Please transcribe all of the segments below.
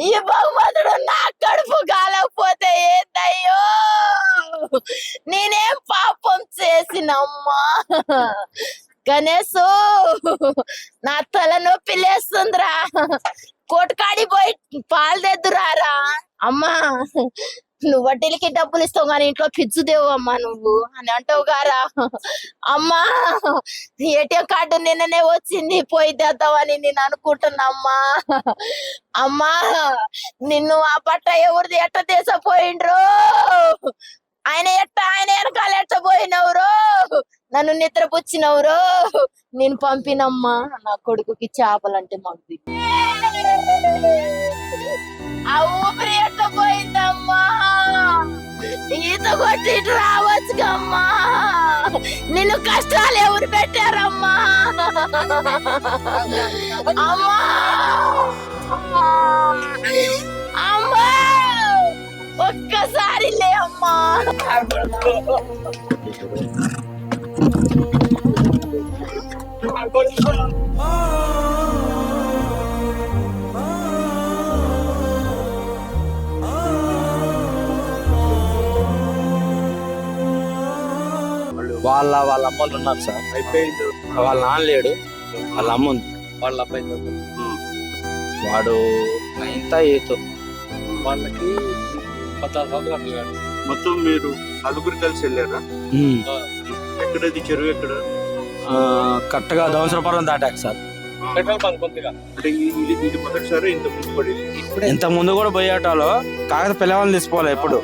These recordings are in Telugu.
ఈ బహుమతుడు నా కడుపు కాలకపోతే ఏందయ్యో? నేనేం పాపం చేసినమ్మా? గణేశు నా తల నొప్పి లేస్తుందిరా. కోటకాడి పోయి పాలు తెద్దురారా? అమ్మా నువ్వు వడ్డీలకి డబ్బులు ఇస్తావు కానీ ఇంట్లో పిజ్జు దేవు అమ్మా నువ్వు అని అంటావు గారా? అమ్మా ఏటీఎం కార్డు నిన్ననే వచ్చింది పోయి తెద్దామని నేను అనుకుంటున్నా అమ్మా. అమ్మా నిన్ను ఆ పట్ట ఎవరిది? ఎట్ట తీసపోయిండ్రు? ఆయన ఎట్ట? ఆయన వెనకాల ఎట్ట పోయినవురో? నన్ను నిద్రపుచ్చినవురో? నేను పంపినమ్మా నా కొడుకుకి చేపలంటే మగ్గు ఆ ఊపిరి ఎట్ట పోయిందమ్మా? ఈత కొట్టి రావచ్చు రావచ్చుగమ్మా నిన్ను కష్టాలు ఎవరు పెట్టారమ్మా. అమ్మా. అమ్మా. ఒక్కసారి లే అమ్మా. వాళ్ళ వాళ్ళ అమ్మలు ఉన్నారు సార్. అయిపోయింది. వాళ్ళ నాన్న లేడు. వాళ్ళ అమ్మ ఉంది. వాళ్ళ అబ్బాయి. వాడు నైన్త్ ఎయిత్. వాళ్ళకి పద్నాలుగు సంవత్సరాలు పిల్లలు. మొత్తం మీరు నలుగురు కలిసి వెళ్ళారా? ఎక్కడది? చెరువు ఎక్కడ? కరెక్ట్గా దవసరపురం దాటాక సార్. పెట్రోల్ బంక్ కొద్దిగా అంటే ఇది- ఇది ఇది మొదటిసారి ఇంత ముందు పడింది ఇంత ముందు కూడా పోయేటాలో కాకపోతే పిల్లవాళ్ళని తీసుకోవాలి ఎప్పుడు.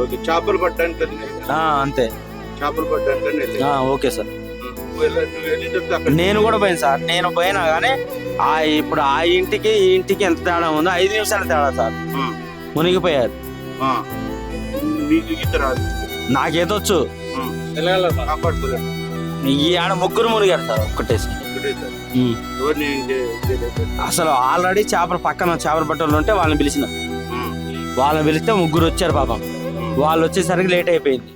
ఓకే, చేపలు పట్టడానికి అంతే. చేపలు పట్టడానికి ఓకే సార్. నేను కూడా పోయాను సార్. నేను పోయినా కానీ ఆ ఇప్పుడు ఆ ఇంటికి ఈ ఇంటికి ఎంత తేడా ఉందో ఐదు నిమిషాల తేడా సార్. మునిగిపోయారు. నాకేదొచ్చు ఈ ఆడ ముగ్గురు మునిగారు సార్ ఒక్కటేసి. అసలు ఆల్రెడీ చేపలు పక్కన చేపల పట్టలు ఉంటే వాళ్ళని పిలిచిన. వాళ్ళని పిలిస్తే ముగ్గురు వచ్చారు పాపం. వాళ్ళు వచ్చేసరికి లేట్ అయిపోయింది.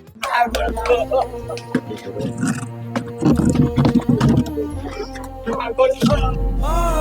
ఆ